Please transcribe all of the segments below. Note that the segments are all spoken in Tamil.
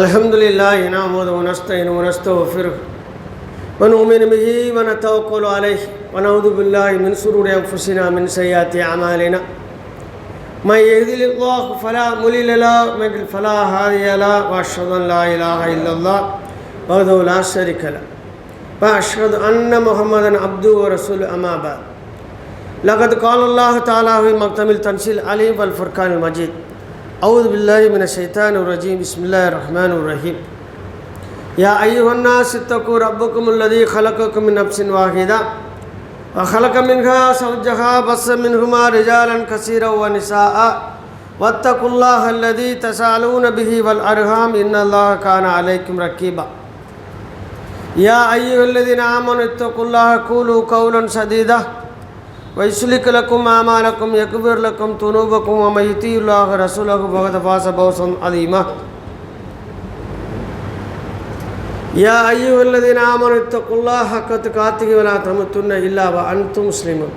الحمد لله نعمد ونستعين ونستغفره ونؤمن به ونتوكل عليه ونعوذ بالله من شرور انفسنا من سيئات اعمالنا. من يهد الله فلا مضل له ومن يضلل فلا هادي له واشهد ان لا اله الا الله وحده لا شريك له. واشهد ان محمدا عبده ورسوله اما بعد. لقد قال الله تعالى في مكتم التنزيل عليم والفرقان المجيد أعوذ بالله من الشيطان الرجيم. بسم الله الرحمن الرحيم. يا أيها الناس اتقوا ربكم الذي خلقكم من نفس واحدة وخلق منها زوجها بص منهما رجالا كثيرا ونساء واتقوا الله الذي تسألون به والأرحام إن الله كان عليكم رقيبا يا أيها الذين آمنوا اتقوا الله قولوا قولا سديدا ويسلك لكم أعمالكم يكبر لكم ذنوبكم ومن يطيع الله رسوله فقد فاز فوزا عظيما يا أيها الذين آمنوا اتقوا الله حق تقاته ولا تموتن إلا وأنتم مسلمون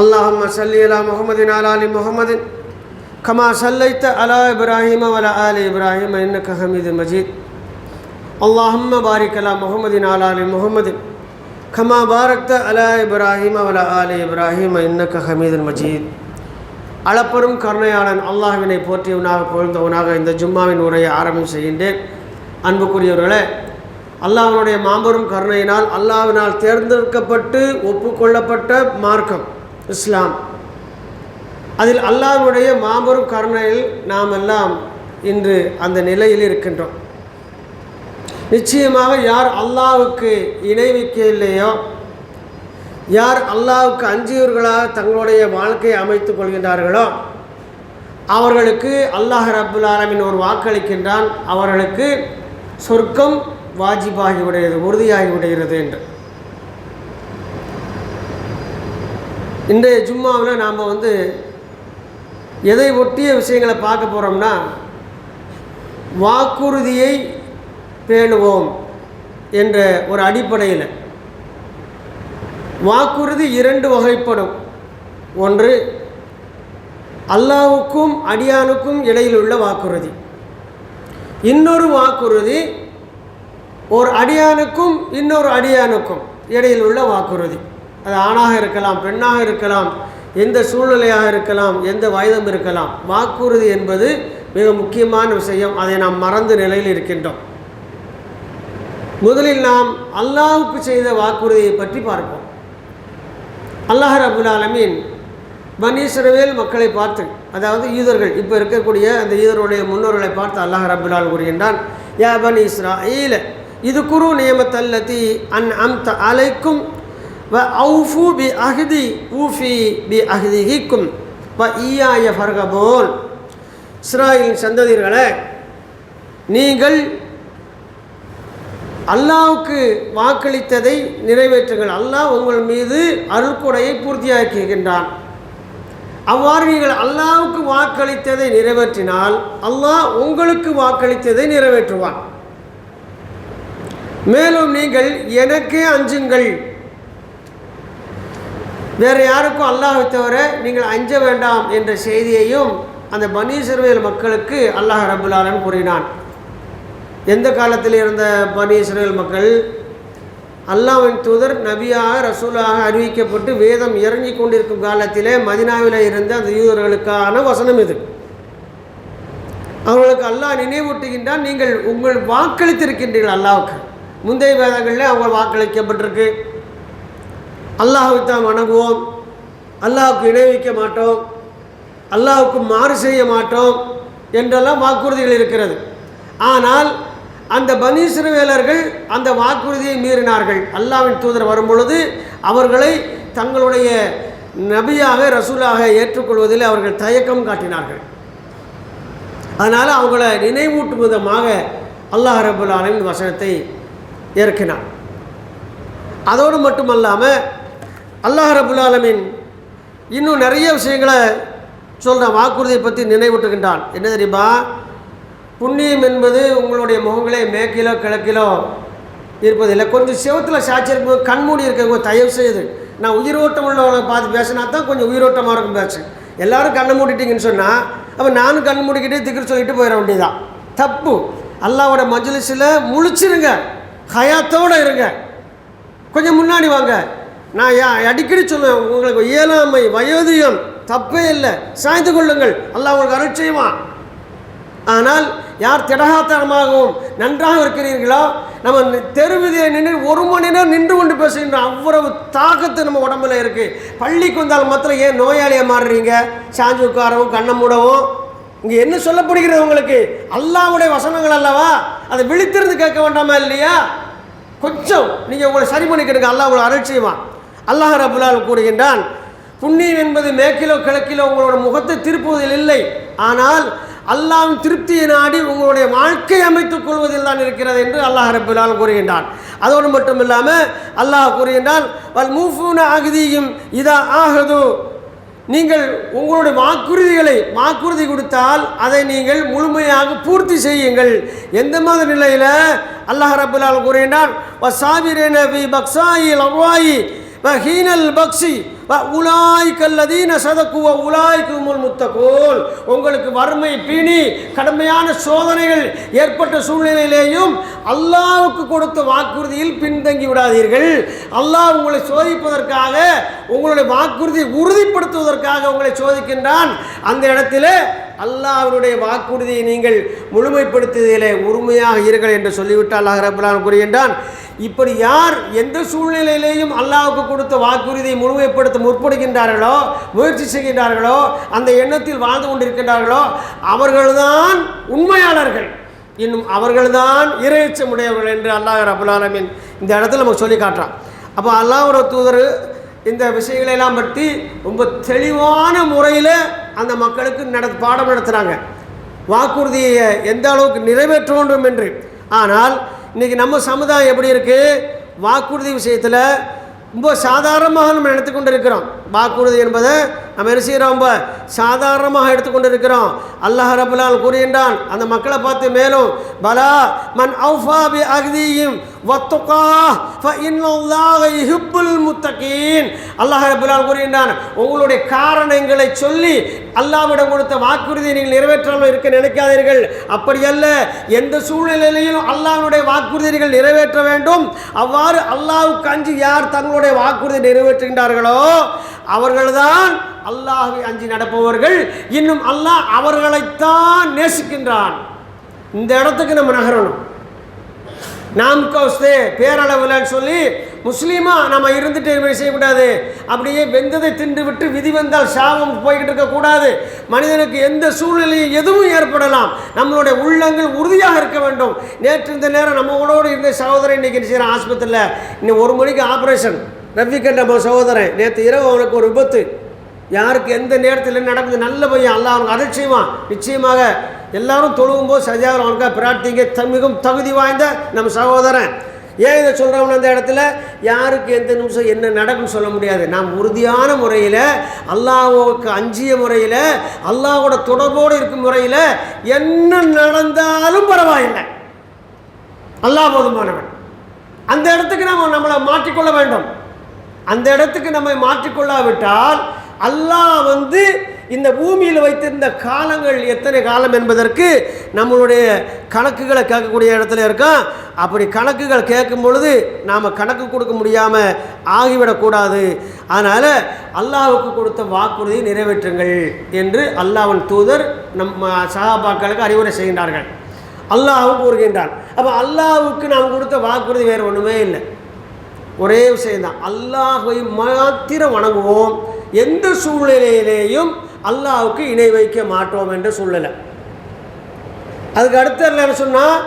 اللهم صل على محمد وعلى آل محمد كما صليت على إبراهيم وعلى آل إبراهيم إنك حميد مجيد اللهم بارك على محمد وعلى آل محمد கமா பாரக்த அலா இப்ராஹிம் அவலா ஆலி இப்ராஹிம் இன்னக்க ஹமீதன் மஜீத் அளப்பரும் கருணையாளன் அல்லாஹ்வினை போற்றியவனாக புகழ்ந்தவனாக இந்த ஜும்மாவின் உரையை ஆரம்பம் செய்கின்றேன். அன்புக்குரியவர்களே அல்லாஹனுடைய மாபெரும் கருணையினால் அல்லாவினால் தேர்ந்தெடுக்கப்பட்டு ஒப்புக்கொள்ளப்பட்ட மார்க்கம் இஸ்லாம். அதில் அல்லாஹனுடைய மாபெரும் கருணையில் நாம் எல்லாம் இன்று அந்த நிலையில் இருக்கின்றோம். நிச்சயமாக யார் அல்லாவுக்கு இணை வைக்கவில்லையோ யார் அல்லாவுக்கு அஞ்சியவர்களாக தங்களுடைய வாழ்க்கையை அமைத்துக் கொள்கின்றார்களோ அவர்களுக்கு அல்லாஹ் ரபுல் ஆலமின் ஒரு வாக்களிக்கின்றான். அவர்களுக்கு சொர்க்கம் வாஜிபாகி விடுகிறது உறுதியாகி விடுகிறது என்று. இன்றைய ஜும்மாவில் நாம் வந்து எதை ஒட்டிய விஷயங்களை பார்க்க போகிறோம்னா வாக்குறுதியை பேணுவோம் என்ற ஒரு அடிப்படையில். வாக்குறுதி இரண்டு வகைப்படும். ஒன்று அல்லாவுக்கும் அடியானுக்கும் இடையில் உள்ள வாக்குறுதி. இன்னொரு வாக்குறுதி ஒரு அடியானுக்கும் இன்னொரு அடியானுக்கும் இடையில் உள்ள வாக்குறுதி. அது ஆணாக இருக்கலாம் பெண்ணாக இருக்கலாம் எந்த சூழ்நிலையாக இருக்கலாம் எந்த வயதும் இருக்கலாம். வாக்குறுதி என்பது மிக முக்கியமான விஷயம். அதை நாம் மறந்து நிலையில் இருக்கின்றோம். முதலில் நாம் அல்லாஹுக்கு செய்த வாக்குறுதியை பற்றி பார்ப்போம். அல்லாஹ் அபுல் ஆலமீன் பன்னீஸ்வரவேல் மக்களை பார்த்து அதாவது யூதர்கள் இப்போ இருக்கக்கூடிய அந்த யூதருடைய முன்னோர்களை பார்த்து அல்லாஹ் ரபுல்லால் கூறுகின்றான் யா பன் இஸ்ரா ஈல இது குரு நியமத்தல்லதி அன் அம்த அலைக்கும் வ அவுஃபு பி அஹ்தி ஊஃபி பி அஹ்திஹிக்கும் வ ஈயாய ஃபர்கபோன். இஸ்ராயின் சந்ததியர்களே நீங்கள் அல்லாவுக்கு வாக்களித்ததை நிறைவேற்றுங்கள். அல்லாஹ் உங்கள் மீது அருள்கொடையை பூர்த்தியாக்குகின்றான் அவ்வாறு நீங்கள் அல்லாவுக்கு வாக்களித்ததை நிறைவேற்றினால் அல்லாஹ் உங்களுக்கு வாக்களித்ததை நிறைவேற்றுவான். மேலும் நீங்கள் எனக்கே அஞ்சுங்கள். வேறு யாருக்கும் அல்லாஹை தவிர நீங்கள் அஞ்ச வேண்டாம் என்ற செய்தியையும் அந்த பனீஸ்வரவேல் மக்களுக்கு அல்லாஹ் ரபுல்லாலன் கூறினான். எந்த காலத்தில் இருந்த பனி இஸ்ரேல் மக்கள்? அல்லாவின் தூதர் நபியாக ரசூலாக அறிவிக்கப்பட்டு வேதம் இறங்கி கொண்டிருக்கும் காலத்திலே மதினாவில் இருந்த அந்த யூதர்களுக்கான வசனம் இது. அவர்களுக்கு அல்லாஹ் நினைவூட்டுகின்றான் நீங்கள் உங்கள் வாக்களித்திருக்கின்றீர்கள் அல்லாவுக்கு. முந்தைய வேதங்களில் அவங்க வாக்களிக்கப்பட்டிருக்கு. அல்லாஹை தான் வணங்குவோம். அல்லாவுக்கு இணைவிக்க மாட்டோம். அல்லாவுக்கு மாறு செய்ய மாட்டோம். என்றெல்லாம் வாக்குறுதிகள் இருக்கிறது. ஆனால் அந்த பனீஸ்ரவேலர்கள் அந்த வாக்குறுதியை மீறினார்கள். அல்லாவின் தூதர் வரும்பொழுது அவர்களை தங்களுடைய நபியாக ரசூலாக ஏற்றுக்கொள்வதில் அவர்கள் தயக்கம் காட்டினார்கள். அதனால் அவங்கள நினைவூட்டும் விதமாக அல்லாஹ் ரபுல் ஆலமின் வசனத்தை இறக்கினான் அதோடு மட்டுமல்லாமல் அல்லாஹ் ரபுல் ஆலமின் இன்னும் நிறைய விஷயங்களை சொல்கிறான் வாக்குறுதியை பற்றி நினைவூட்டுகின்றான். என்ன தெரியுமா? புண்ணியம் என்பது உங்களுடைய முகங்களே மேற்கிலோ கிழக்கிலோ இருப்பதில்லை. கொஞ்சம் செவத்தில் சாட்சி இருக்கும்போது கண்மூடி இருக்கவங்க தயவு செய்யுது நான் உயிரோட்டம் உள்ளவங்களை பார்த்து பேசினா தான் கொஞ்சம் உயிரோட்டமாக இருக்கும் பேச்சு. எல்லாரும் கண்ணை மூடிட்டீங்கன்னு சொன்னால் அப்போ நானும் கண் மூடிக்கிட்டே திக்கிற சொல்லிட்டு போயிட வேண்டியதான் தப்பு. அல்லாவோட மஜ்லிஸில் முழிச்சிருங்க. ஹயாத்தோடு இருங்க. கொஞ்சம் முன்னாடி வாங்க. நான் அடிக்கடி சொல்லுவேன் உங்களுக்கு இயலாமை வயோதிகம் தப்பே இல்லை. சாய்ந்து கொள்ளுங்கள். அல்லாஹ் உங்களுக்கு அருள் செய்வான். ஆனால் யார் திடகாத்தனமாகவும் நன்றாக இருக்கிறீர்களோ நம்ம தெருவிதியை நின்று ஒரு மணி நேரம் நின்று கொண்டு பேசுகின்ற அவ்வளவு தாக்கத்து நம்ம உடம்புல இருக்குது பள்ளிக்கு வந்தால் மாத்திரம் ஏன் நோயாளியாக மாறுறீங்க? சாஞ்சு உட்காரவும் கண்ணை மூடவும் இங்கே என்ன சொல்லப்படுகிறது உங்களுக்கு? அல்லாவுடைய வசனங்கள் அல்லவா? அதை விழித்திருந்து கேட்க வேண்டாமா இல்லையா? கொஞ்சம் நீங்கள் உங்களை சரி பண்ணிக்கிடுங்க அல்லாஹ் உங்களை அருள் செய்வான். அல்லாஹ் ரபுல்லால் கூறுகின்றான் புண்ணியம் என்பது மேற்கிலோ கிழக்கிலோ உங்களோட முகத்தை திருப்புவதில் இல்லை. ஆனால் அல்லாஹ்வின் திருப்தியை நாடி உங்களுடைய வாழ்க்கை அமைத்துக் கொள்வதில் தான் இருக்கிறது என்று அல்லாஹ் ரபுல்லால் கூறுகின்றான். அதோடு மட்டும் இல்லாமல் அல்லாஹ் கூறுகின்றான் வல் மூஃபூன அகதியும் இதா ஆகது நீங்கள் உங்களுடைய வாக்குறுதிகளை வாக்குறுதி கொடுத்தால் அதை நீங்கள் முழுமையாக பூர்த்தி செய்யுங்கள். எந்த மாதிரி நிலையில்? அல்லாஹ் ரபுல்லால் கூறுகின்றான் பக்ஸாயில் அவ்வாயி பக்ஸி. உலாய் கல்லதீன சதக்குவ உலாய் குமுல் முத்தகோல். உங்களுக்கு வறுமை பீணி கடுமையான சோதனைகள் ஏற்பட்ட சூழ்நிலையிலேயும் அல்லாவுக்கு கொடுத்த வாக்குறுதியில் பின்தங்கி விடாதீர்கள். அல்லாஹ் உங்களை சோதிப்பதற்காக உங்களுடைய வாக்குறுதியை உறுதிப்படுத்துவதற்காக உங்களை சோதிக்கின்றான். அந்த இடத்திலே அல்லாஹ்வினுடைய வாக்குறுதியை நீங்கள் முழுமைப்படுத்துவதிலே உரிமையாக இருங்கள் என்று சொல்லிவிட்டு அல்லாஹ் ரபுல்லான் கூறுகின்றான். இப்படி யார் எந்த சூழ்நிலையிலேயும் அல்லாவுக்கு கொடுத்த வாக்குறுதியை முழுமைப்படுத்த முற்படுகின்றார்களோ முயற்சி செய்கின்றார்களோ அந்த எண்ணத்தில் வாழ்ந்து கொண்டிருக்கின்றார்களோ அவர்கள்தான் உண்மையாளர்கள். இன்னும் அவர்கள்தான் இறைச்சமுடையவர்கள் என்று அல்லாஹ் ரபுல்லாலமின் இந்த இடத்துல நமக்கு சொல்லி காட்டுறான் அப்போ அல்லாஹ்வோட தூதர் இந்த விஷயங்களெல்லாம் பற்றி ரொம்ப தெளிவான முறையில் அந்த மக்களுக்கு நட பாடம் நடத்துகிறாங்க வாக்குறுதியை எந்த அளவுக்கு நிறைவேற்ற வேண்டும் என்று. ஆனால் இன்றைக்கி நம்ம சமுதாயம் எப்படி இருக்குது வாக்குறுதி விஷயத்தில் ரொம்ப சாதாரணமாக நம்ம எடுத்துக்கொண்டு இருக்கிறோம் வாக்குறுதி என்பதை நம்ம என்ன செய்கிறோம் ரொம்ப சாதாரணமாக எடுத்துக்கொண்டு இருக்கிறோம் அல்லாஹ் ரபுலால் கூறுகின்றான். அந்த மக்களை பார்த்து மேலும் பலா மன் அவுஃபா பி அகதியும் வத்துகா ஃப இன்னல்லாஹ முத்தகீன். அல்லாஹ் ரபுலால் கூறுகின்றான் உங்களுடைய காரணங்களை சொல்லி அல்லாஹ்விடம் கொடுத்த வாக்குறுதியை நீங்கள் நிறைவேற்றாமல் இருக்க நினைக்காதீர்கள். அப்படி அல்ல எந்த சூழ்நிலையிலும் அல்லாஹ்வுடைய வாக்குறுதிகள் நிறைவேற்ற வேண்டும். அவ்வாறு அல்லாவுக்கு அஞ்சு யார் தங்களுடைய வாக்குறுதி நிறைவேற்றுகின்றார்களோ அவர்கள்தான் அல்லாஹ்வை அஞ்சி நடப்பவர்கள் இன்னும் அல்லாஹ் அவர்களைத்தான் நேசிக்கின்றான். இந்த இடத்துக்கு நம்ம நகரணும். நாம் கோஸ்தே பேரளவில் சொல்லி முஸ்லீமா நம்ம இருந்துட்டு இது செய்யக்கூடாது? அப்படியே வெந்ததை தின்று விட்டு விதி வந்தால் சாபம் போய்கிட்டு இருக்கக்கூடாது. மனிதனுக்கு எந்த சூழ்நிலையும் எதுவும் ஏற்படலாம். நம்மளுடைய உள்ளங்கள் உறுதியாக இருக்க வேண்டும். நேற்று இந்த நேரம் நம்மளோடு இருந்த சகோதரன் இன்றைக்கி என்ன ஆஸ்பத்திரியில். இன்னும் ஒரு மணிக்கு ஆப்ரேஷன். ரவிக்கன் நம்ம சகோதரன். நேற்று இரவு அவனுக்கு ஒரு விபத்து. யாருக்கு எந்த நேரத்தில் நடக்குது நல்ல பையன் அல்ல அவனுக்கு அருள் செய்வான். நிச்சயமாக எல்லாரும் தொழுகும்போது சரியாக அவனுக்காக பிரார்த்திங்க மிகவும் தகுதி வாய்ந்த நம்ம சகோதரன். ஏன் இதை சொல்கிறவன் அந்த இடத்துல யாருக்கு எந்த நிமிஷம் என்ன நடக்கும்னு சொல்ல முடியாது. நாம் உறுதியான முறையில் அல்லாஹ்வுக்கு அஞ்சிய முறையில் அல்லாவோட தொடர்போடு இருக்கும் முறையில் என்ன நடந்தாலும் பரவாயில்லை. அல்லாஹ் போதுமானவன். அந்த இடத்துக்கு நம்ம நம்மளை மாற்றிக்கொள்ள வேண்டும். அந்த இடத்துக்கு நம்மை மாற்றிக்கொள்ளாவிட்டால் அல்லாஹ் வந்து இந்த பூமியில் வைத்திருந்த காலங்கள் எத்தனை காலம் என்பதற்கு நம்மளுடைய கணக்குகளை கேட்கக்கூடிய இடத்துல இருக்கோம் அப்படி கணக்குகள் கேட்கும் பொழுது நாம் கணக்கு கொடுக்க முடியாமல் ஆகிவிடக்கூடாது அதனால் அல்லாவுக்கு கொடுத்த வாக்குறுதியை நிறைவேற்றுங்கள் என்று அல்லாவின் தூதர் நம்ம சகாபாக்களுக்கு அறிவுரை செய்கின்றார்கள். அல்லாஹ்வும் கூறுகின்றான். அப்போ அல்லாவுக்கு நாம் கொடுத்த வாக்குறுதி வேறு ஒன்றுமே இல்லை. ஒரே விஷயம்தான். அல்லாஹை மாத்திரம் வணங்குவோம். எந்த சூழ்நிலையிலேயும் அல்லாவுக்கு இணை வைக்க மாட்டோம் என்ற சூழ்நிலை அதுக்கு அடுத்த என்ன சொன்னால்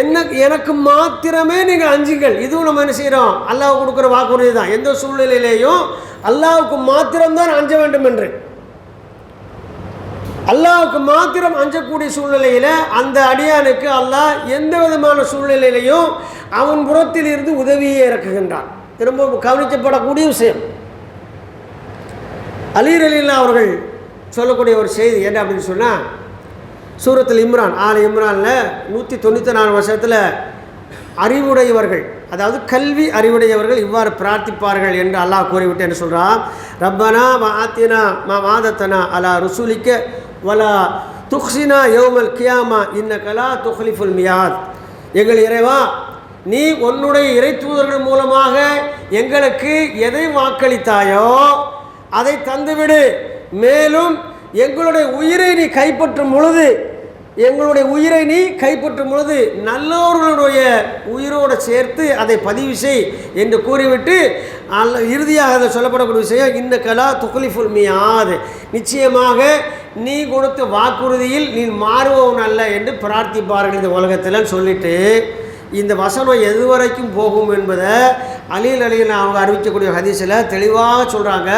என்ன எனக்கு மாத்திரமே நீங்கள் அஞ்சுங்கள். இதுவும் நம்ம என்ன செய்கிறோம் அல்லாஹ் கொடுக்குற வாக்குறுதி தான் எந்த சூழ்நிலையிலேயும் அல்லாவுக்கு மாத்திரம்தான் அஞ்ச வேண்டும் என்று. அல்லாவுக்கு மாத்திரம் அஞ்சக்கூடிய சூழ்நிலையில் அந்த அடியானுக்கு அல்லாஹ் எந்த விதமான சூழ்நிலையிலையும் அவன் புறத்தில் இருந்து உதவியே இறக்குகின்றான். திரும்ப கவனிக்கப்படக்கூடிய விஷயம். அலீர் அலில்லா அவர்கள் சொல்லக்கூடிய ஒரு செய்தி என்ன அப்படின்னு சொன்னால் சூரத்தில் இம்ரான் ஆறு இம்ரானில் நூற்றி தொண்ணூற்றி நாலு வருஷத்தில் அறிவுடையவர்கள் அதாவது கல்வி அறிவுடையவர்கள் இவ்வாறு பிரார்த்திப்பார்கள் என்று அல்லாஹ் கூறிவிட்டு என்ன சொல்கிறான் ரப்பனா மா ஆத்தினா மா மாதத்தனா அலா ருசூலிக்க வலா துக்ஸினா யோமல் கியாமா இன்ன கலா துஹ்லிஃபுல் மியாத். எங்கள் இறைவா நீ உன்னுடைய இறை தூதர்கள் மூலமாக எங்களுக்கு எதை வாக்களித்தாயோ அதை தந்துவிடு. மேலும் எங்களுடைய உயிரை நீ கைப்பற்றும் பொழுது எங்களுடைய உயிரை நீ கைப்பற்றும் பொழுது நல்லவர்களுடைய உயிரோடு சேர்த்து அதை பதிவு செய் என்று கூறிவிட்டு அல்ல இறுதியாக அதை சொல்லப்படக்கூடிய விஷயம் இந்த கலா துக்லிஃபுல் மியாது. நிச்சயமாக நீ கொடுத்த வாக்குறுதியில் நீ மாறுபவன் அல்ல என்று பிரார்த்திப்பார்கள் இந்த உலகத்தில் சொல்லிட்டு இந்த வசனம் எது வரைக்கும் போகும் என்பதை அலில் அலியில் அவங்க அறிவிக்கக்கூடிய ஹதீஸில் தெளிவாக சொல்கிறாங்க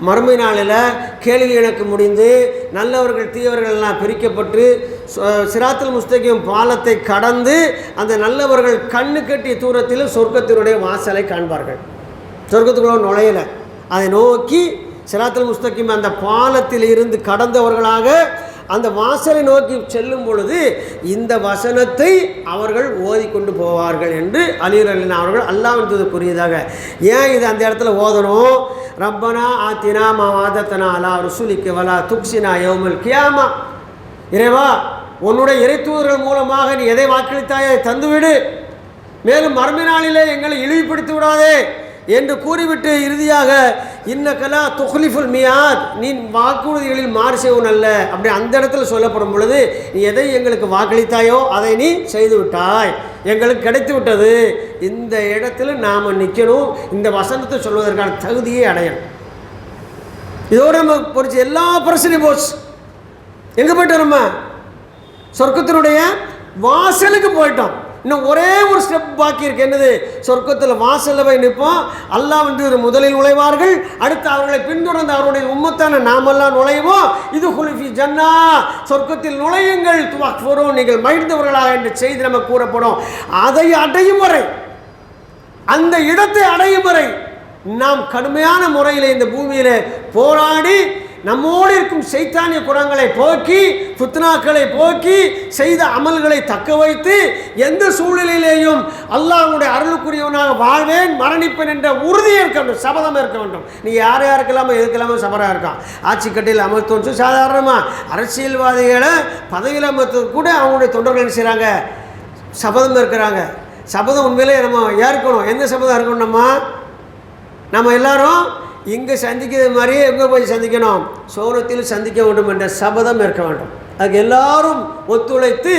மறுமை நாளில் கேள்வி எனக்கு முடிந்து நல்லவர்கள் தீயவர்கள் எல்லாம் பிரிக்கப்பட்டு ச- முஸ்தகியும் பாலத்தை கடந்து அந்த நல்லவர்கள் கண்ணு கட்டிய தூரத்தில் சொர்க்கத்தினுடைய வாசலை காண்பார்கள். சொர்க்கத்துக்குள்ள நுழையலை. அதை நோக்கி சிராத்துல் முஸ்தகிம் அந்த பாலத்தில் இருந்து கடந்தவர்களாக அந்த வாசலை நோக்கி செல்லும் பொழுது இந்த வசனத்தை அவர்கள் ஓதிக்கொண்டு போவார்கள் என்று அலிர் அலின் அவர்கள் அல்லாஹ் கூறியதாக. ஏன் இது அந்த இடத்துல ஓதணும்? ரப்பனா ஆத்தினா மா வாதத்தனா அலா ருசுலிக்கு வலா துக்ஸினா யோமல் கியாமா. இறைவா உன்னுடைய இறைத்தூதர்கள் மூலமாக நீ எதை வாக்களித்தாயோ? அதை தந்துவிடு. மேலும் மறுமை நாளிலே எங்களை இழிவுபடுத்தி விடாதே. என்று கூறிவிட்டு இறுதியாக இன்னக்கலா துஹ்லிஃபுல் மியாத். நீ வாக்குறுதிகளில் மாறு செய்வன் அல்ல அப்படி அந்த இடத்துல சொல்லப்படும் பொழுது நீ எதை எங்களுக்கு வாக்களித்தாயோ அதை நீ செய்து விட்டாய் எங்களுக்கு கிடைத்து விட்டது இந்த இடத்துல நாம் நிற்கணும் இந்த வசனத்தை சொல்வதற்கான தகுதியை அடையணும். இதோடு நம்ம பொறிச்சு எல்லா பிரச்சனையும் போச்சு. எங்கே போயிட்டோம் நம்ம? சொர்க்கத்தினுடைய வாசலுக்கு போயிட்டோம். இன்னும் ஒரே ஒரு ஸ்டெப் பாக்கி இருக்கு. என்னது? சொர்க்கத்தில் வாசலில் போய் நிற்போம். அல்லாஹ் வந்து முதலில் நுழைவார்கள். அடுத்து அவர்களை பின்தொடர்ந்து அவருடைய உம்மத்தான நாமெல்லாம் நுழைவோம். இது குலிஃபி ஜன்னா. சொர்க்கத்தில் நுழையுங்கள். துவக்ஃபுரூன். நீங்கள் மகிழ்ந்தவர்களாக என்ற செய்தி நம்ம கூறப்படும். அதை அடையும் வரை அந்த இடத்தை அடையும் வரை நாம் கடுமையான முறையில் இந்த பூமியில் போராடி நம்மோடு இருக்கும் சைத்தானிய குணங்களை போக்கி புத்னாக்களை போக்கி செய்த அமல்களை தக்க வைத்து எந்த சூழ்நிலையிலேயும் அல்லாஹ்வுடைய அருளுக்குரியவனாக வாழ்வேன் மரணிப்பேன் என்ற உறுதியாக இருக்க வேண்டும் சபதம் இருக்க வேண்டும். நீ யார் யாருக்கெல்லாமோ எதுக்கெல்லாமோ சபராக இருக்கான்? ஆட்சி கட்டையில் சாதாரணமாக அரசியல்வாதிகளை பதவியில் அமர்த்து கூட அவங்களுடைய தொண்டர்கள் என்ன செய்கிறாங்க சபதம் இருக்கிறாங்க. சபதம் உண்மையிலே நம்ம ஏற்கணும் எந்த சபதம் இருக்கணும் நம்ம? நம்ம எல்லாரும் இங்கே சந்திக்கிறது மாதிரியே எங்கே போய் சந்திக்கணும்? சோனத்தில் சந்திக்க வேண்டும் என்ற சபதம் இருக்க வேண்டும். அதுக்கு எல்லாரும் ஒத்துழைத்து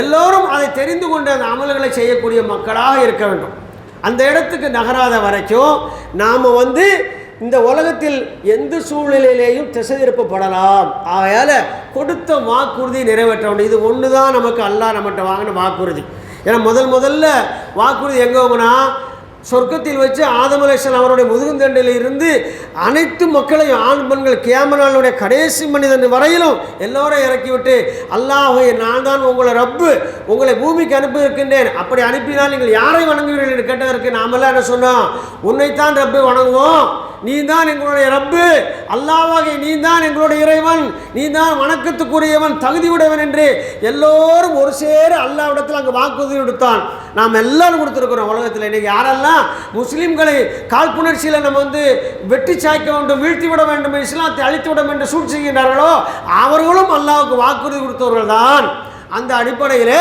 எல்லோரும் அதை தெரிந்து கொண்டு அந்த அமல்களை செய்யக்கூடிய மக்களாக இருக்க வேண்டும். அந்த இடத்துக்கு நகராத வரைக்கும் நாம் வந்து இந்த உலகத்தில் எந்த சூழ்நிலையிலேயும் திசை திருப்பப்படலாம் ஆகையால் கொடுத்த வாக்குறுதி நிறைவேற்ற வேண்டும். இது ஒன்று தான் நமக்கு அல்லாஹ் நம்மகிட்ட வாங்கின வாக்குறுதி. ஏன்னா முதல் முதல்ல வாக்குறுதி எங்கே வாங்கினா சொர்க்கத்தில் வச்சு ஆதமலேசன் அவருடைய முதுகுந்தண்டில் இருந்து அனைத்து மக்களையும் ஆண் பெண்கள் கியாமனாளுடைய கடைசி மனிதன் வரையிலும் எல்லோரும் இறக்கிவிட்டு அல்லாஹ் நான் தான் உங்களை ரப்பு உங்களை பூமிக்கு அனுப்பி இருக்கின்றேன் அப்படி அனுப்பினால் நீங்கள் யாரை வணங்குவீர்கள்? என்று கேட்டதற்கு நாமெல்லாம் என்ன சொன்னோம் உன்னைத்தான் ரப்பு வணங்குவோம். நீ தான் எங்களுடைய ரப்பு. அல்லாவாகி நீ தான் எங்களுடைய இறைவன். நீ தான் வணக்கத்துக்குரியவன். தகுதி உடையவன் என்று எல்லோரும் ஒரு சேர அல்லாவிடத்தில் அங்கே வாக்குறுதி கொடுத்தான். நாம் எல்லாரும் கொடுத்துருக்குறோம் உலகத்தில். இன்னைக்கு யாரெல்லாம் முஸ்லீம்களை காழ்ப்புணர்ச்சியில் நம்ம வந்து வெட்டி சாய்க்க வேண்டும் வீழ்த்தி விட வேண்டும் இஸ்லாத்தை அழித்து விட வேண்டும் சூழ்ச்சி செய்கின்றார்களோ அவர்களும் அல்லாவுக்கு வாக்குறுதி கொடுத்தவர்கள் தான். அந்த அடிப்படையில்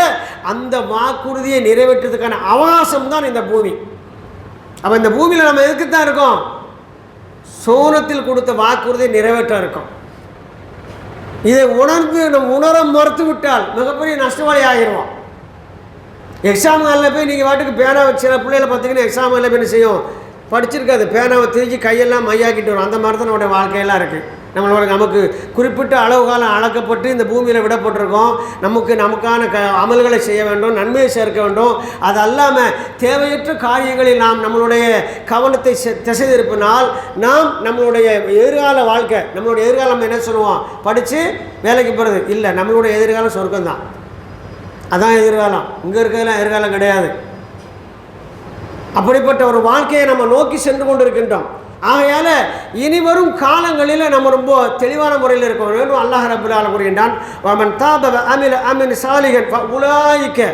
அந்த வாக்குறுதியை நிறைவேற்றுறதுக்கான அவகாசம் தான் இந்த பூமி. அப்போ இந்த பூமியில் நம்ம எதுக்கு தான் இருக்கோம்? சோனத்தில் கொடுத்த வாக்குறுதியை நிறைவேற்ற இருக்கும். இதை உணர்ந்து நம்ம உணர மறுத்து விட்டால் மிகப்பெரிய நஷ்டவாளி ஆகிடுவோம் எக்ஸாம் ஹாலில் போய் நீங்கள் வாட்டுக்கு பேனா சில பிள்ளைகளை பார்த்தீங்கன்னா எக்ஸாம் ஹாலில் போய் என்ன செய்யும்? படிச்சிருக்காது. பேனாவை திரிஞ்சு கையெல்லாம் மையாக்கிட்டு வரும். அந்த மாதிரி தான் நம்முடைய வாழ்க்கையெல்லாம் இருக்குது நம்மளோட நமக்கு குறிப்பிட்ட அளவு காலம் அளக்கப்பட்டு இந்த பூமியில் விடப்பட்டிருக்கோம். நமக்கு நமக்கான க அமல்களை செய்ய வேண்டும் நன்மையை சேர்க்க வேண்டும். அது அல்லாமல் தேவையற்ற காரியங்களில் நாம் நம்மளுடைய கவனத்தை செ- திசை திருப்பினால் நாம் நம்மளுடைய எதிர்கால வாழ்க்கை நம்மளுடைய எதிர்காலம் என்ன சொல்லுவோம்? படித்து வேலைக்கு போகிறது இல்லை நம்மளுடைய எதிர்காலம் சொர்க்கம்தான். அதான் எதிர்காலம். இங்கே இருக்கிறதுலாம் எதிர்காலம் கிடையாது. அப்படிப்பட்ட ஒரு வாழ்க்கையை நம்ம நோக்கி சென்று கொண்டிருக்கின்றோம். ஆகையால் இனி வரும் காலங்களில் நம்ம ரொம்ப தெளிவான முறையில் இருக்க வேண்டும் அல்லாஹ் ரபுல்லால கூறுகின்றான் வமன் தாப அமில அமின் சாலிகன் உலாய்க்க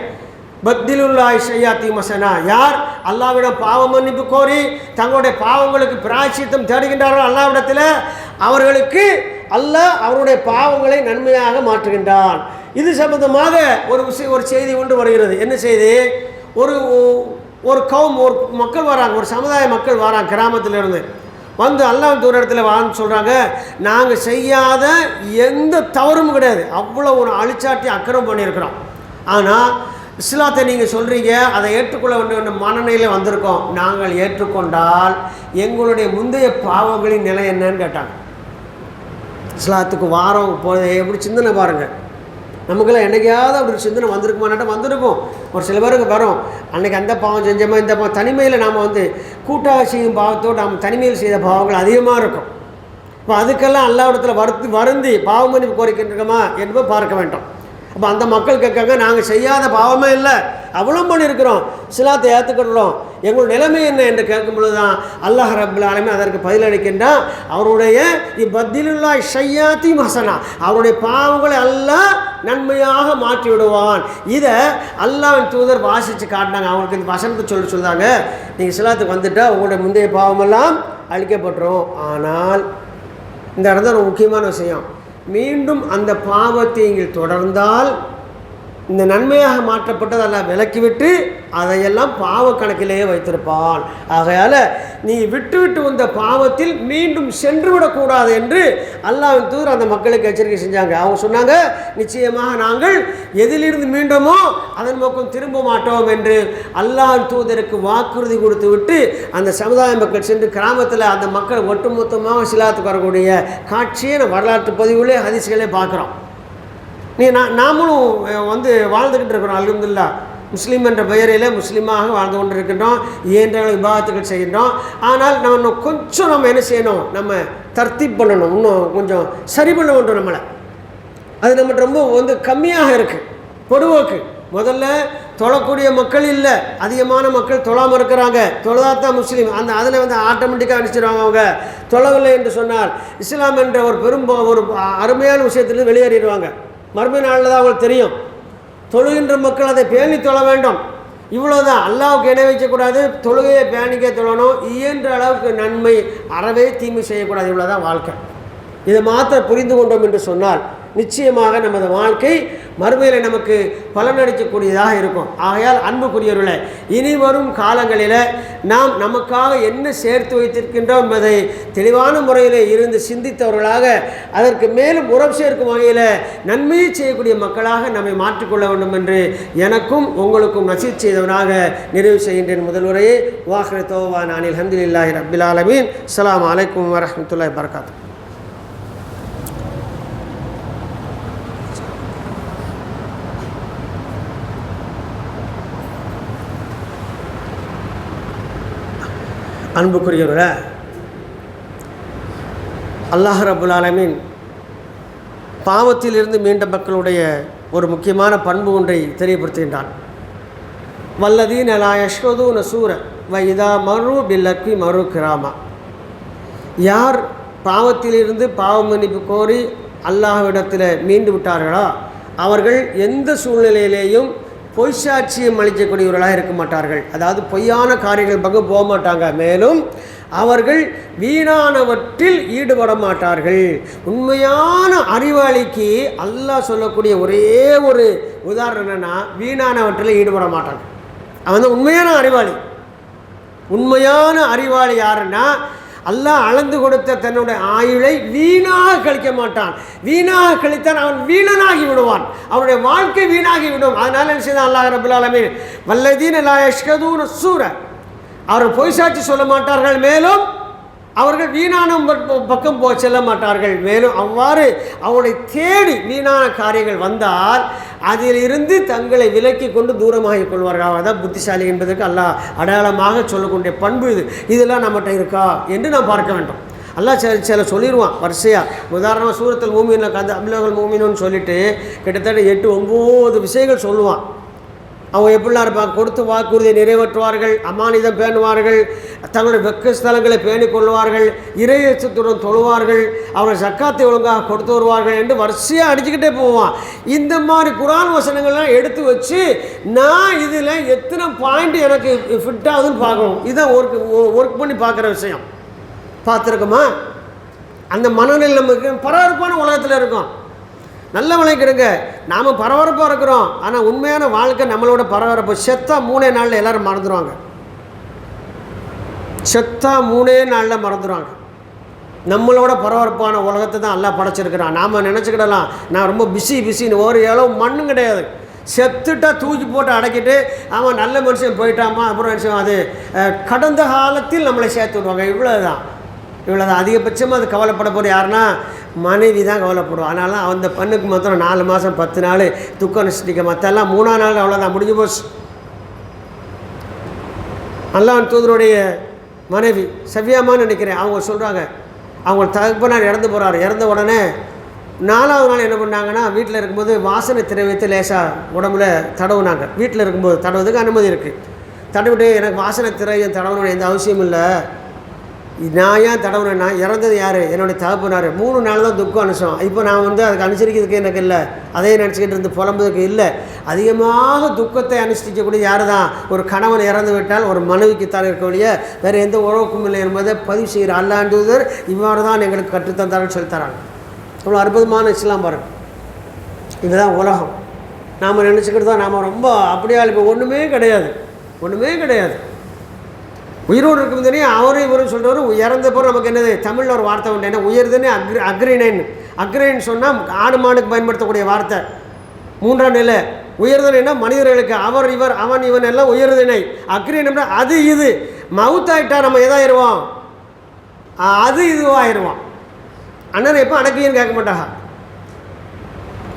பத்திலுல்லாய் ஷையாத்தி மசனா. யார்? அல்லாவிடம் பாவ மன்னிப்பு கோரி தங்களுடைய பாவங்களுக்கு பிராய்ச்சித்தம் தேடுகின்றார்களோ அல்லாவிடத்தில் அவர்களுக்கு அல்லாஹ் அவருடைய பாவங்களை நன்மையாக மாற்றுகின்றான். இது சம்பந்தமாக ஒரு விஷயம் ஒரு செய்தி ஒன்று வருகிறது. என்ன செய்தி? ஒரு ஒரு கவும் ஒரு மக்கள் வராங்க ஒரு சமுதாய மக்கள் வராங்க கிராமத்திலிருந்து. வந்து அல்லாஹ் தூர இடத்துல வான்னு சொல்கிறாங்க நாங்கள் செய்யாத எந்த தவறும் கிடையாது. அவ்வளோ ஒரு அழிச்சாட்டி அக்கறம் பண்ணியிருக்கிறோம். ஆனால் இஸ்லாத்தை நீங்கள் சொல்கிறீங்க அதை ஏற்றுக்கொள்ள வேண்டும் மனநிலையில் வந்திருக்கோம். நாங்கள் ஏற்றுக்கொண்டால் எங்களுடைய முந்தைய பாவங்களின் நிலை என்னன்னு கேட்டாங்க. இஸ்லாத்துக்கு வாரம் போய் எப்படி சிந்தனை பாருங்கள் நமக்கெல்லாம் என்னைக்காவது அப்படி ஒரு சிந்தனை வந்திருக்குமானாட்ட வந்திருக்கும். ஒரு சில பேருக்கு வரும். அன்றைக்கி அந்த பாவம் செஞ்சோமா இந்த பாவம் தனிமையில் நாம் வந்து கூட்டாக செய்யும் பாவத்தோடு நாம் தனிமையில் செய்த பாவங்கள் அதிகமாக இருக்கும். இப்போ அதுக்கெல்லாம் அல்லாவிடத்தில் வருத்தி வருந்தி பாவ கோரிக்கின்றோமா என்பதை பார்க்க வேண்டும். அப்போ அந்த மக்கள் கேட்காங்க நாங்கள் செய்யாத பாவமே இல்லை. அவ்வளோ பண்ணியிருக்கிறோம் சிலாத்தை ஏற்றுக்கிடுறோம் எங்களோட நிலைமை என்ன என்று கேட்கும் பொழுது தான் அல்லாஹ் ரபுல் ஆலமி அதற்கு பதிலளிக்கின்றான் அவருடைய இப்பத்திலுல்லா ஷையாத்தி மசனா அவருடைய பாவங்களை எல்லாம் நன்மையாக மாற்றி விடுவான் இதை அல்லாவின் தூதர் வாசித்து காட்டினாங்க. அவங்களுக்கு இந்த வசனத்தை சொல்லி சொல்லுதாங்க நீங்கள் சிலாத்துக்கு வந்துட்டால் உங்களுடைய முந்தைய பாவமெல்லாம் அழிக்கப்பட்டுரும். ஆனால் இந்த இடத்துல ஒரு முக்கியமான விஷயம். மீண்டும் அந்த பாவத்தை நீங்கள் தொடர்ந்தால் இந்த நன்மையாக மாற்றப்பட்டது அதெல்லாம் விலக்கிவிட்டு அதையெல்லாம் பாவ கணக்கிலேயே வைத்திருப்பான். ஆகையால் நீ விட்டுவிட்டு வந்த பாவத்தில் மீண்டும் சென்று விடக்கூடாது என்று அல்லாவின் தூதர் அந்த மக்களுக்கு எச்சரிக்கை செஞ்சாங்க. அவங்க சொன்னாங்க நிச்சயமாக நாங்கள் எதிலிருந்து மீண்டோமோ அதன் நோக்கம் திரும்ப மாட்டோம் என்று அல்லாஹ் தூதருக்கு வாக்குறுதி கொடுத்து விட்டு அந்த சமுதாய மக்கள் சென்று கிராமத்தில் அந்த மக்கள் ஒட்டுமொத்தமாக சிலாத்துக்கு வரக்கூடிய காட்சியை நம்ம வரலாற்று பதிவுகளே ஹதிசுகளே பார்க்குறோம். நீ நான் நாமளும் வந்து வாழ்ந்துக்கிட்டு இருக்கிறோம் அல்ஹம்துலில்லா. முஸ்லீம் என்ற பெயரில் முஸ்லீமாக வாழ்ந்து கொண்டிருக்கின்றோம் இயன்ற விவாதத்துகள் செய்கின்றோம். ஆனால் நம்ம இன்னும் கொஞ்சம் நம்ம என்ன செய்யணும் நம்ம தர்த்தி பண்ணணும் இன்னும் கொஞ்சம் சரி பண்ண வேண்டும் நம்மளை. அது நம்மகிட்ட ரொம்ப வந்து கம்மியாக இருக்குது பொதுவோக்கு முதல்ல தொழக்கூடிய மக்கள் இல்லை அதிகமான மக்கள் தொழாமல் இருக்கிறாங்க. தொழாதான் முஸ்லீம். அந்த அதில் வந்து ஆட்டோமேட்டிக்காக அனுப்பிச்சிடுவாங்க அவங்க? தொழவில்லை என்று சொன்னால் இஸ்லாம் என்ற ஒரு பெரும் ஒரு அருமையான விஷயத்திலிருந்து வெளியேறிடுவாங்க. மறுமை நாளில் தான் அவங்களுக்கு தெரியும். தொழுகின்ற மக்கள் அதை பேணி தொழ வேண்டும். இவ்வளோதான் அல்லாவுக்கு இணை வைக்கக்கூடாது. தொழுகையை பேணிக்க தொழணும். இயன்ற அளவுக்கு நன்மை அறவே தீமை செய்யக்கூடாது. இவ்வளோதான் வாழ்க்கை. இதை மாத்திர புரிந்து கொண்டோம் என்று சொன்னால் நிச்சயமாக நமது வாழ்க்கை மறுமையில் நமக்கு பலனளிக்கக்கூடியதாக இருக்கும். ஆகையால் அன்புக்குரியவர்களே இனி வரும் காலங்களில் நாம் நமக்காக என்ன சேர்த்து வைத்திருக்கின்றோம் என்பதை தெளிவான முறையில் இருந்து சிந்தித்தவர்களாக அதற்கு மேலும் உறவு சேர்க்கும் வகையில் நன்மையை செய்யக்கூடிய மக்களாக நம்மை மாற்றிக்கொள்ள வேண்டும் என்று எனக்கும் உங்களுக்கும் நசீத் செய்தவனாக நிறைவு செய்கின்றேன். முதல்வரையே வாஹ்ர தோவா நானில் ஹந்தில் ரபில் ஆலமீன் அஸ்ஸலாமு அலைக்கும் வரஹ்மத்துல்லாஹி வரகாத்து அன்புக்குரியவர்கள அல்லாஹ் ரபுல் ஆலமீன் பாவத்திலிருந்து மீண்ட மக்களுடைய ஒரு முக்கியமான பண்பு ஒன்றை தெரியப்படுத்துகின்றான். வல்லதீன் லா யஷ்வது நசூர வைதா மறு பில்லக்வி மறு கிராமா. யார் பாவத்திலிருந்து பாவ மன்னிப்பு கோரி அல்லாஹ்விடத்தில் மீண்டு விட்டார்களோ அவர்கள் எந்த சூழ்நிலையிலேயும் பொய் சாட்சியம் அளிக்கக்கூடியவர்களாக இருக்க மாட்டார்கள். அதாவது பொய்யான காரியங்கள் பங்கு போக மாட்டாங்க. மேலும் அவர்கள் வீணானவற்றில் ஈடுபட மாட்டார்கள். உண்மையான அறிவாளிக்கு அல்லாஹ் சொல்லக்கூடிய ஒரே ஒரு உதாரணம் என்னென்னா வீணானவற்றில் ஈடுபட மாட்டாங்க அவன் தான் உண்மையான அறிவாளி. உண்மையான அறிவாளி யாருன்னா அல்லாஹ் அளந்து கொடுத்த தன்னுடைய ஆயுளை வீணாக கழிக்க மாட்டான். வீணாக கழித்தான் அவன் வீணனாகி விடுவான். அவனுடைய வாழ்க்கை வீணாகி விடும். அதனால என்ன செய்தான் அல்லாஹ் ரபுல் ஆலமீன்? வல்லதீன் அல்லாஹ் யஷ்கதூன சூர. அவர் பொய்சாட்சி சொல்ல மாட்டார்கள். மேலும் அவர்கள் வீணான பக்கம் போ செல்ல மாட்டார்கள். மேலும் அவ்வாறு அவனை தேடி வீணான காரியங்கள் வந்தால் அதிலிருந்து தங்களை விலக்கி கொண்டு தூரமாகிக் கொள்வார்கள் அதான் புத்திசாலி என்பதற்கு அல்லா அடையாளமாக சொல்லக்கூடிய பண்பு இது. இதெல்லாம் நம்மகிட்ட இருக்கா என்று நாம் பார்க்க வேண்டும். அல்லா சில சில சொல்லிடுவான் வரிசையாக உதாரணமாக சூரத்தில் மூமியில் கந்த அபிலகல் மூமின்னு சொல்லிட்டு கிட்டத்தட்ட எட்டு ஒம்பது விஷயங்கள் சொல்லுவான். அவங்க எப்படிலாம் இருப்பாங்க? கொடுத்து வாக்குறுதியை நிறைவேற்றுவார்கள் அமானிதம் பேணுவார்கள் தங்களுடைய வெக்க ஸ்தலங்களை பேணிக் கொள்வார்கள் இறையச்சத்துடன் தொழுவார்கள் அவர்கள் சக்காத்தை ஒழுங்காக கொடுத்து வருவார்கள் என்று வரிசையாக அடிச்சுக்கிட்டே போவான். இந்த மாதிரி குரான் வசனங்கள்லாம் எடுத்து வச்சு நான் இதில் எத்தனை பாயிண்ட் எனக்கு ஃபிட் ஆகுதுன்னு பார்க்கணும். இதான் ஒர்க் ஒர்க் பண்ணி பார்க்குற விஷயம். பார்த்துருக்கோமா? அந்த மனநிலை நமக்கு பரபரப்பான உலகத்தில் இருக்கும். நல்ல கெடுங்க. நாம் பரபரப்பாக இருக்கிறோம். ஆனால் உண்மையான வாழ்க்கை நம்மளோட பரபரப்பு. செத்தா மூணே நாளில் எல்லோரும் மறந்துடுவாங்க செத்தா மூணே நாளில் மறந்துடுவாங்க நம்மளோட பரபரப்பான உலகத்தை தான் எல்லாம் படைச்சிருக்கிறான். நாம் நினச்சிக்கிடலாம். நான் ரொம்ப பிஸி பிஸின்னு ஒரு இளவு மண்ணும் கிடையாது. செத்துட்டா தூக்கி போட்டு அடக்கிட்டு அவன் நல்ல மனுஷன் போயிட்டாமா? அப்புறம் மனுஷன் அது கடந்த காலத்தில் நம்மளை சேர்த்து விடுவாங்க. இவ்வளோதான் இவ்வளோதான் அதிகபட்சமாக அது கவலைப்பட போகிற யாருன்னா மனைவி தான் கவலைப்படுவோம் அதனால அந்த பண்ணுக்கு மாத்திரம் நாலு மாதம் பத்து நாள் துக்கம் அனுஷ்டிக்க மற்றெல்லாம் மூணாம் நாள் அவ்வளோதான் முடிஞ்சு போச்சு. அல்லாஹ் தூதருடைய மனைவி செவ்வியாமான்னு நினைக்கிறேன். அவங்க சொல்கிறாங்க அவங்க தகப்பனார் இறந்து போகிறாரு இறந்த உடனே நாலாவது நாள் என்ன பண்ணாங்கன்னா வீட்டில் இருக்கும்போது வாசனை திரவியத்தை லேசாக உடம்புல தடவுனாங்க. வீட்டில் இருக்கும்போது தடவுறதுக்கு அனுமதி இருக்குது தடவிட்டு எனக்கு வாசனை திரவியம் தடவணும்னு எந்த அவசியம் இல்லை. நான் ஏன் தடவுனேன்னா இறந்தது யார்? என்னுடைய தகப்பனார். மூணு நாள் தான் துக்கம் அனுசம். இப்போ நான் வந்து அதுக்கு அனுசரிக்கிறதுக்கு எனக்கு இல்லை. அதையே நினச்சிக்கிட்டு இருந்து புலம்புறதுக்கு இல்லை. அதிகமாக துக்கத்தை அனுஷ்டிக்கக்கூடிய யார் தான் ஒரு கணவன் இறந்து விட்டால் ஒரு மனைவிக்குத்தான் இருக்கக்கூடிய வேறு எந்த உறவுக்கும் இல்லை என்பதை பதிவு செய்கிற அல்லாண்டுதர் இவ்வாறு தான் எங்களுக்கு கற்றுத்தந்தாருன்னு சொல்லி தராங்க. அவ்வளோ அற்புதமான இஸ்லாம் பாருங்க. இதுதான் உலகம். நாம் நினச்சிக்கிட்டு தான் நாம் ரொம்ப அப்படியா இப்போ ஒன்றுமே கிடையாது. ஒன்றுமே கிடையாது. உயிரோடு இருக்கும் தெரியும் அவரும் இவரும் சொல்கிறவர் இறந்த பிறகு நமக்கு என்னது தமிழில் ஒரு வார்த்தை உண்டு என்ன உயர்துன்னு அக்ரி அக்ரினைன் அக்ரின்னு சொன்னால் ஆடு மாடுக்கு பயன்படுத்தக்கூடிய வார்த்தை. மூன்றாம் நிலை உயர்தனைனா மனிதர்களுக்கு அவர் இவர் அவன் இவன் எல்லாம் உயர்தனை அக்ரினம்னா அது இது. மவுத்தாயிட்டா நம்ம எதாயிருவோம்? அது இதுவாகிடுவோம் அண்ணன் எப்போ அடக்குன்னு கேட்க மாட்டாங்க.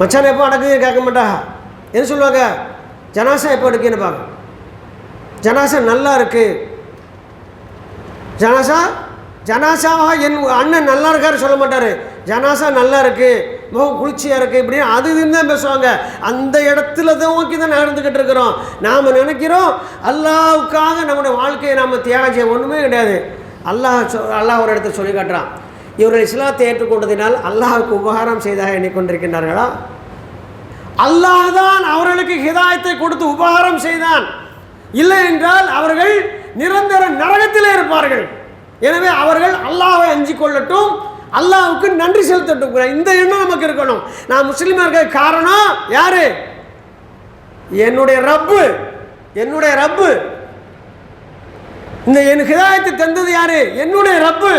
மச்சான் எப்போ அடக்குன்னு கேட்க மாட்டாங்க. என்ன சொல்லுவாங்க? ஜனாசா எப்போ எடுக்குன்னு பார்க்க ஜனாசா நல்லா இருக்குது ஜனாசா ஜனாசாவா என் அண்ணன் நல்லா இருக்காரு சொல்ல மாட்டார். ஜனாசா நல்லா இருக்குது முகம் குளிர்ச்சியாக இருக்குது இப்படின்னு அது இதுன்னு தான் பேசுவாங்க. அந்த இடத்துல தான் நோக்கி தான் நடந்துக்கிட்டு இருக்கிறோம். நாம் நினைக்கிறோம் அல்லாவுக்காக நம்முடைய வாழ்க்கையை நாம் தியாகம் செய்ய ஒன்றுமே கிடையாது. அல்லாஹ் சொ அல்லாஹ் ஒரு இடத்துல சொல்லி காட்டுறான். இவர்கள் இஸ்லாத்தை ஏற்றுக்கொண்டதினால் அல்லாஹுக்கு உபகாரம் செய்தாக எண்ணிக்கொண்டிருக்கின்றார்களா? அல்லாஹ் தான் அவர்களுக்கு ஹிதாயத்தை கொடுத்து உபகாரம் செய்தான். இல்லை என்றால் அவர்கள் நிரந்தர நரகத்திலே இருப்பார்கள். எனவே அவர்கள் அல்லாவை அஞ்சு கொள்ளட்டும் அல்லாவுக்கு நன்றி செலுத்தட்டும். இந்த எண்ணம் நமக்கு இருக்கணும். நான் முஸ்லீமாக இருக்க காரணம் யாரு? என்னுடைய ரப்பு. என்னுடைய ரப்பு. இந்த என் ஹிதாயத்தை தந்தது யாரு? என்னுடைய ரப்பு.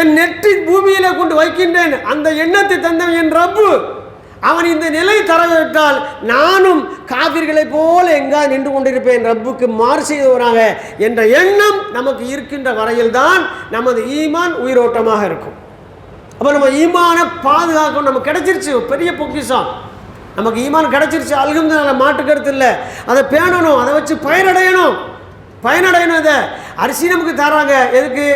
என் நெற்றி பூமியில கொண்டு வைக்கின்றேன். அந்த எண்ணத்தை தந்தவன் என் ரப்பு. அவன் இந்த நிலை தரவிட்டால் நானும் காவிர்களைப் போல எங்கா நின்று கொண்டிருப்பேன். ரப்புக்கு மாறு செய்தவராக என்ற எண்ணம் நமக்கு இருக்கின்ற வரையில்தான் நமது ஈமான் உயிரோட்டமாக இருக்கும். அப்போ நம்ம ஈமானை பாதுகாக்கணும். நமக்கு கிடைச்சிருச்சு பெரிய பொக்கிஷம். நமக்கு ஈமான் கிடைச்சிருச்சு அல்ஹம்துலில்லாஹ் மாட்டு கருத்து இல்லை. அதை பேணணும் அதை வச்சு பயனடையணும். பயனடையணும் இதை. அரிசி நமக்கு தராங்க. எதுக்கு?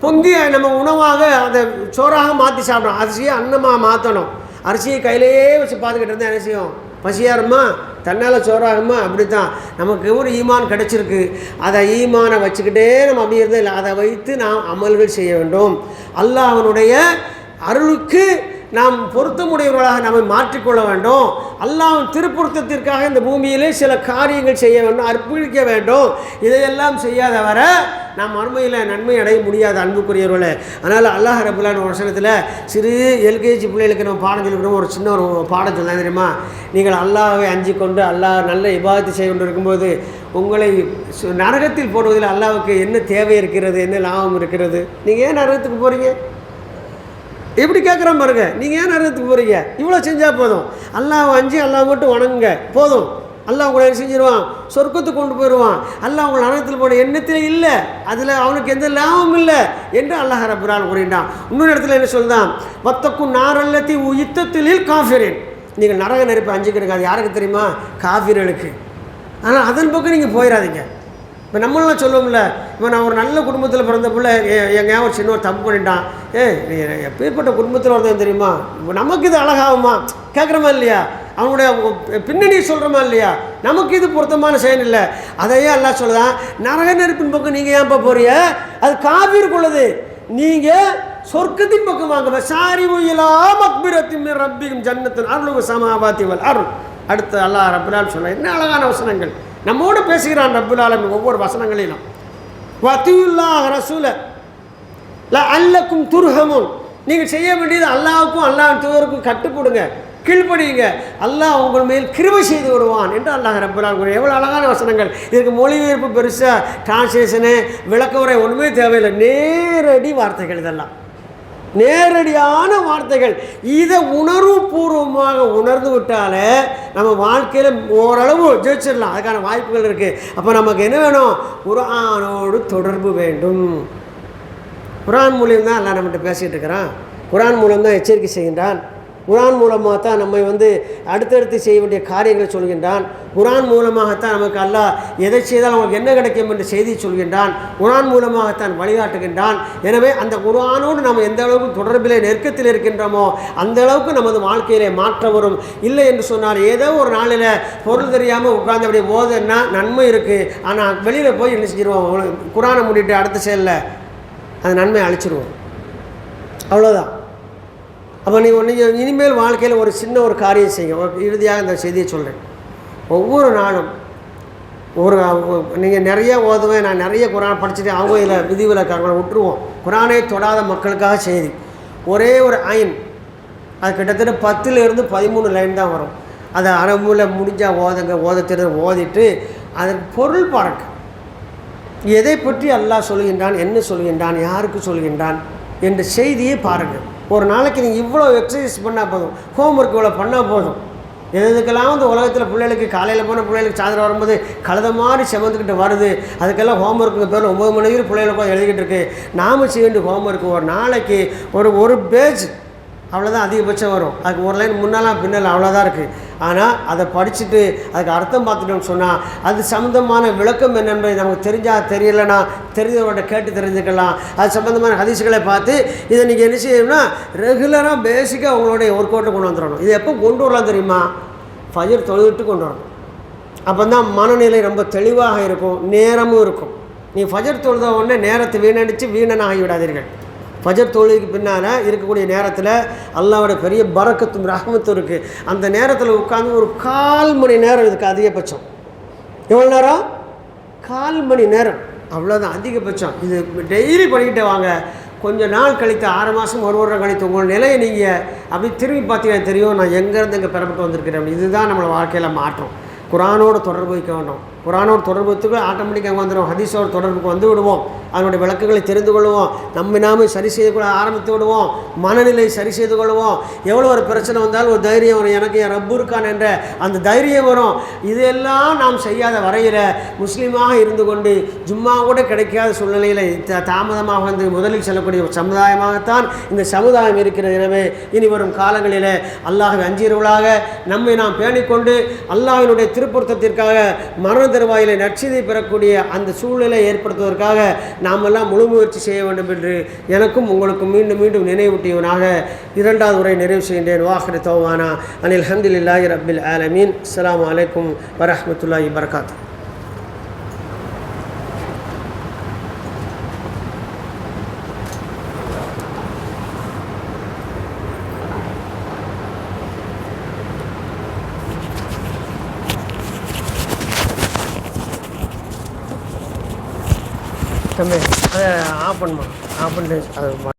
பொங்கி நம்ம உணவாக அதை சோறாக மாற்றி சாப்பிடணும். அரிசியை அன்னமாக மாற்றணும் அரிசியை கையிலேயே வச்சு பார்த்துக்கிட்டு இருந்தால் என்ன செய்யும்? பசியாருமா? தன்னால் சோறாகுமா? அப்படி தான் நமக்கு ஒரு ஈமான் கிடச்சிருக்கு. அதை ஈமானை வச்சுக்கிட்டே நம்ம அப்படி இருந்தால் இல்லை. அதை வைத்து நாம் அமல்கள் செய்ய வேண்டும். அல்லாஹ் அவனுடைய அருளுக்கு நாம் பொருத்தமுடையவர்களாக நம்மை மாற்றிக்கொள்ள வேண்டும். அல்லாம் திருப்பொருத்தத்திற்காக இந்த பூமியிலே சில காரியங்கள் செய்ய வேண்டும் அர்ப்பணிக்க வேண்டும். இதையெல்லாம் செய்யாதவர நாம் மறுமையில் நன்மை அடைய முடியாது அன்புக்குரியவர்களே. அதனால் அல்லாஹ் ரபுல்லான ஒரு வசனத்தில் சிறு எல்கேஜி பிள்ளைகளுக்கு நம்ம பாடம் சொல்லிக்கிறோம் ஒரு சின்ன ஒரு பாடம் சொல்ல தெரியுமா? நீங்கள் அல்லாவை அஞ்சு கொண்டு அல்லாஹ் நல்ல விவாதத்தை செய்து கொண்டு இருக்கும்போது உங்களை சு- நரகத்தில் போடுவதில் அல்லாவுக்கு என்ன தேவை இருக்கிறது என்ன லாபம் இருக்கிறது? நீங்கள் ஏன் நரகத்துக்கு போகிறீங்க எப்படி கேட்குற பாருங்க. நீங்கள் ஏன் நரகத்துக்கு போகிறீங்க இவ்வளோ செஞ்சால் போதும். அல்லாஹ் அஞ்சு அல்லாஹ் மட்டும் வணங்குங்க. போதும். அல்லாஹ் உங்களை என்ன செஞ்சிருவான்? சொர்க்கத்துக்கு கொண்டு போயிடுவான் அல்லாஹ் உங்களை நரகத்தில் போன எண்ணத்தில் இல்லை. அதில் அவனுக்கு எந்த லாபமும் இல்லை என்று அல்லாஹ் ரபுரான் கூறினான் இன்னொரு இடத்துல என்ன சொல்லுதான் வத்தக்கும் நாரல்லத்தி யுத்தத்திலில் காஃபிரேன். நீங்கள் நரக நெருப்பை அஞ்சுக்கிடுங்க அது யாருக்கு தெரியுமா? காஃபிர்களுக்கு. ஆனால் அதன் பக்கம் நீங்கள் போயிடாதீங்க இப்போ நம்மளாம் சொல்லுவோம்ல இப்போ நான் ஒரு நல்ல குடும்பத்தில் பிறந்த பிள்ளை எங்க ஒரு சின்ன ஒரு தப்பு பண்ணிட்டான். ஏ நீ எப்பேற்பட்ட குடும்பத்தில் வந்தேன் தெரியுமா? இப்போ நமக்கு இது அழகாகுமா? கேட்குறமா இல்லையா? அவனுடைய பின்னணி சொல்கிறோமா இல்லையா? நமக்கு இது பொருத்தமான செயல் இல்லை. அதையே எல்லாம் சொல்லுதான் நரக நெருப்பின் பக்கம் நீங்கள் ஏன் போறிய அது காவிற்குள்ளது நீங்கள் சொர்க்கத்தின் பக்கம் வாங்க. சாரி உயிலா மக்பிரத்தின் ரப்பிக்கும் ஜன்னத்தின் அருள் சமாபாத்தி வல் அருள். அடுத்து அல்லாஹ் ரப்பினால் சொன்ன என்ன அழகான வசனங்கள். நம்மோடு பேசுகிறான் ரப்புல் ஆலமின் ஒவ்வொரு வசனங்களிலும். வத்தியுல்லா ரசூல ல அல்லக்கும் துருகமும் நீங்கள் செய்ய வேண்டியது அல்லாவுக்கும் அல்லாஹ் தூதருக்கும் கட்டுப்படுங்க கீழ்ப்படியுங்க. அல்லாஹ் உங்கள் மேல் கிருபை செய்து வருவான் என்று அல்லாஹ் ரப்பலான் எவ்வளோ அழகான வசனங்கள். இதுக்கு மொழிபெயர்ப்பு பெருசாக டிரான்ஸ்லேஷனு விளக்க உரை ஒன்றுமே தேவையில்லை. நேரடி வார்த்தைகள் இதெல்லாம். நேரடியான வார்த்தைகள். இதை உணர்வுபூர்வமாக உணர்ந்து விட்டாலே நம்ம வாழ்க்கையில் ஓரளவு ஜெயிச்சிடலாம். அதுக்கான வாய்ப்புகள் இருக்குது அப்போ நமக்கு என்ன வேணும்? குரானோடு தொடர்பு வேண்டும். குரான் மூலியம் தான் எல்லாம் நம்மகிட்ட பேசிகிட்டு இருக்கிறான். குரான் மூலம் தான் எச்சரிக்கை செய்கின்றான். குரான் மூலமாக தான் நம்மை வந்து அடுத்தடுத்து செய்ய வேண்டிய காரியங்களை சொல்கின்றான். குரான் மூலமாகத்தான் நமக்கு அல்லாஹ் எதை செய்தால் நமக்கு என்ன கிடைக்கும் என்று செய்தி சொல்கின்றான். குரான் மூலமாகத்தான் வழிகாட்டுகின்றான். எனவே அந்த குரானோடு நம்ம எந்த அளவுக்கு தொடர்பிலே நெருக்கத்தில் இருக்கின்றோமோ அந்த அளவுக்கு நமது வாழ்க்கையிலே மாற்றம் வரும். இல்லை என்று சொன்னால் ஏதோ ஒரு நாளில் பொருள் தெரியாமல் உட்கார்ந்து அப்படி போதுன்னா நன்மை இருக்குது ஆனால் வெளியில் போய் என்ன செஞ்சிருவோம்? குரானை மூடிட்டு அடுத்த செயலில் அந்த நன்மையை அழிச்சிருவோம். அவ்வளோதான் அப்போ நீ நீங்கள் இனிமேல் வாழ்க்கையில் ஒரு சின்ன ஒரு காரியம் செய்யுங்க இறுதியாக இந்த செய்தியை சொல்கிறேன் ஒவ்வொரு நாளும் ஒரு நீங்கள் நிறைய ஓதுவேன் நான் நிறைய குரான் படிச்சுட்டு அவங்க இதில் விதிவிலக்காரங்களை விட்டுருவோம். குரானை தொடாத மக்களுக்காக செய்தி. ஒரே ஒரு ஐன் அது கிட்டத்தட்ட பத்துலேருந்து பதிமூணு லைன் தான் வரும். அதை அரபுல முடிஞ்சால் ஓதுங்க ஓத தெரிஞ்சு ஓதிட்டு அதற்கு பொருள் பறக்கு. எதை பற்றி அல்லாஹ் சொல்கின்றான் என்ன சொல்கின்றான் யாருக்கு சொல்கின்றான் என்ற செய்தியை பாருங்கள் ஒரு நாளைக்கு நீங்கள் இவ்வளோ எக்ஸசைஸ் பண்ணால் போதும். ஹோம் ஒர்க் இவ்வளோ பண்ணால் போதும். எதுக்கெல்லாம் இந்த உலகத்தில் பிள்ளைகளுக்கு காலையில் போன பிள்ளைகளுக்கு சாயந்தரம் வரும்போது கழுத மாதிரி செவந்துக்கிட்டு வருது. அதுக்கெல்லாம் ஹோம் ஒர்க்குங்க பேர் ஒம்பது மணி வரைக்கும் பிள்ளைகளுக்கு எழுதிக்கிட்டு இருக்கு. நாம செய்ய வேண்டிய ஹோம்ஒர்க் ஒரு நாளைக்கு ஒரு ஒரு பேஜ் அவ்வளோதான் அதிகபட்சம் வரும். அதுக்கு ஒரு லைன் முன்னெல்லாம் பின்னல் அவ்வளோதான் இருக்குது ஆனால் அதை படிச்சுட்டு அதுக்கு அர்த்தம் பார்த்துட்டோம்னு சொன்னால் அது சம்மந்தமான விளக்கம் என்னென்பது நமக்கு தெரிஞ்சால் தெரியலைன்னா தெரிஞ்சவங்கள்ட்ட கேட்டு தெரிஞ்சுக்கலாம். அது சம்மந்தமான ஹதீஸுகளை பார்த்து இதை நீங்கள் என்ன செய்யணும்னா ரெகுலராக பேசிக்காக உங்களுடைய ஒர்க் அவுட்டை கொண்டு வந்துடணும். இது எப்போ கொண்டு வரலாம் தெரியுமா? ஃபஜர் தொழுவிட்டு கொண்டு வரணும். அப்போ தான் மனநிலை ரொம்ப தெளிவாக இருக்கும் நேரமும் இருக்கும். நீ ஃபஜர் தொழுத உடனே நேரத்தை வீணடித்து வீணனாகி விடாதீர்கள். ஃபஜர் தொழுகைக்கு பின்னால் இருக்கக்கூடிய நேரத்தில் அல்லாவோட பெரிய பறக்கத்தும் ரகமத்தும் இருக்குது அந்த நேரத்தில் உட்காந்து ஒரு கால் மணி நேரம் இதுக்கு அதிகபட்சம். எவ்வளோ நேரம்? கால் மணி நேரம். அவ்வளோதான் அதிகபட்சம். இது டெய்லி பண்ணிக்கிட்டே வாங்க. கொஞ்சம் நாள் கழித்து ஆறு மாதம் ஒரு வருடம் கழித்து உங்கள் நிலையை நீங்கள் அப்படி திரும்பி பார்த்தீங்கன்னா தெரியும் நான் எங்கேருந்து இங்கே பெறப்பட்டு வந்திருக்கிறேன் இதுதான் நம்மளை வாழ்க்கையில் மாற்றம். குரானோடு தொடர்பு வைக்க வேண்டும். குரானோடு தொடர்புத்துக்கு ஆட்டோமேட்டிக்காக வந்துடும் ஹதீஸோட தொடர்புக்கு வந்து விடுவோம். அதனுடைய விளக்குகளை தெரிந்து கொள்வோம். நம்ம நாம சரி செய்து கொள்ள ஆரம்பித்து விடுவோம். மனநிலை சரி செய்து கொள்வோம். எவ்வளோ ஒரு பிரச்சனை வந்தாலும் ஒரு தைரியம் வரும். எனக்கு என் ரப்பு இருக்கான் என்ற அந்த தைரியம் வரும். இதெல்லாம் நாம் செய்யாத வரையில் முஸ்லீமாக இருந்து கொண்டு ஜும்மா கூட கிடைக்காத சூழ்நிலையில் தாமதமாக வந்து முதலில் செல்லக்கூடிய சமுதாயமாகத்தான் இந்த சமுதாயம் இருக்கிறது. எனவே இனி வரும் காலங்களில் அல்லாஹ் அஞ்சீர்களாக நம்மை நாம் பேணிக்கொண்டு அல்லாஹினுடைய திருப்பொருத்தத்திற்காக மரண திருவாயிலை நற்செய்தி பெறக்கூடிய அந்த சூழ்நிலை ஏற்படுத்துவதற்காக நாமெல்லாம் முழு முயற்சி செய்ய வேண்டும் என்று எனக்கும் உங்களுக்கும் மீண்டும் மீண்டும் நினைவூட்டியவனாக இரண்டாவது உரை நிறைவு செய்கின்றேன். வாஹிர தௌவானா அனில் ஹந்தில்லாஹி ரபில் ஆலமீன். அஸ்லாம் வலைக்கம் வரமத்துல்லாஹி வரகாத்து தம்பி அதை ஆஃப் பண்ணுமா ஆஃப் பண்ணிட்டு அது